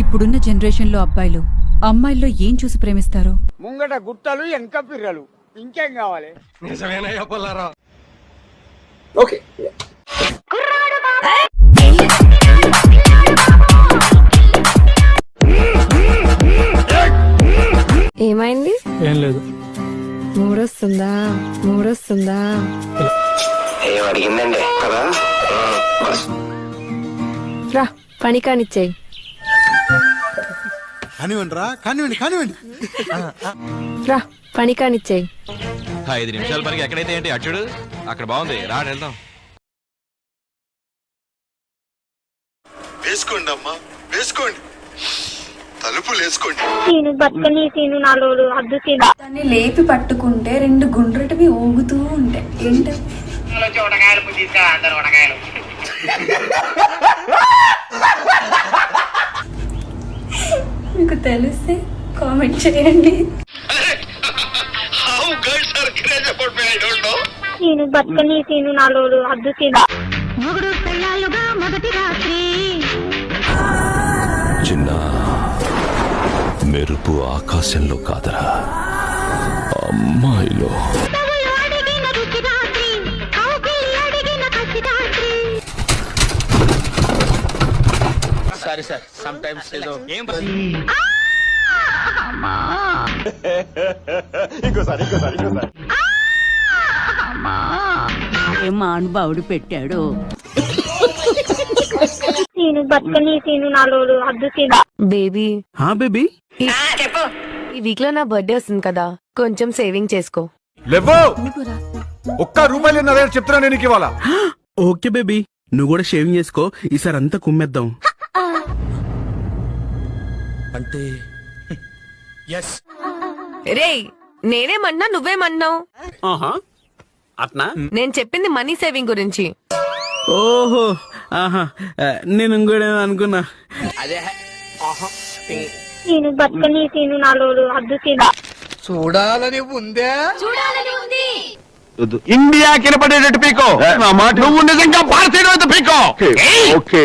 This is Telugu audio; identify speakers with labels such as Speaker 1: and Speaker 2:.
Speaker 1: ఇప్పుడున్న జనరేషన్లో అబ్బాయిలు అమ్మాయిల్లో ఏం చూసి ప్రేమిస్తారో?
Speaker 2: ముంగట గుట్టలు వెనక పిర్రలు. ఇంకేం కావాలి?
Speaker 3: ఓకే.
Speaker 4: ఏమైంది?
Speaker 5: ఏం లేదు.
Speaker 4: మూడొస్తుందా? మూడొస్తుందా?
Speaker 3: ఏం అడిగిందండి? కదా?
Speaker 4: రా పని కానిచ్చేయి.
Speaker 6: కానివ్వండి రా కానివ్వండి కానివ్వండి.
Speaker 4: రా పని కానిచ్చేయి.
Speaker 7: ఐదు నిమిషాల పనికి ఎక్కడైతే ఏంటి? అచ్చుడు అక్కడ బాగుంది. రా వెళ్దాం.
Speaker 6: వేసుకోండి అమ్మా వేసుకోండి. తలుపులు వేసుకోండి
Speaker 8: సీను బతుకని సీను నాలుగు అద్దు సీను
Speaker 9: దాన్ని లేపి పట్టుకుంటే రెండు గుండ్రటివి ఊగుతూ ఉంటాయి. ఏంటి? మీకు తెలిస్తే కామెంట్ చేయండి.
Speaker 8: సీను బతుకని సీను నాలుగు అద్దు సీను
Speaker 10: చిన్న మెరుపు ఆకాశంలో కాదరా.
Speaker 3: సారీ సార్ సమ్ టైమ్స్ ఏదో
Speaker 7: ఏం
Speaker 1: పెట్టాడు?
Speaker 8: సీను బతుకని సీను అద్దు సీను
Speaker 4: బేబీ.
Speaker 5: హా బేబీ?
Speaker 4: ఈ వీక్లో నా బర్త్డే వస్తుంది కదా కొంచెం సేవింగ్ చేసుకో.
Speaker 6: లేవో ఒక్క రూపాయలు చెప్తున్నా నేను ఇవాళ.
Speaker 5: Okay baby. నువ్వు కూడా షేవింగ్ చేసుకో. ఈసారి అంతా కుమ్మేద్దాం.
Speaker 4: రే నేనేమన్నా నువ్వేమన్నావు?
Speaker 5: ఆహా అట్నా?
Speaker 4: నేను చెప్పింది మనీ సేవింగ్ గురించి.
Speaker 5: ఓహో ఆహా నేను ఇంకోటి అనుకున్నా.
Speaker 8: బతుకని సీను నాలుగు అద్దు
Speaker 2: చూడాలని ఉందే.
Speaker 3: ఇండియా కినపడేటట్టు పీకో. నువ్వు నిజంగా భారతీయుడు పీకో. ఓకే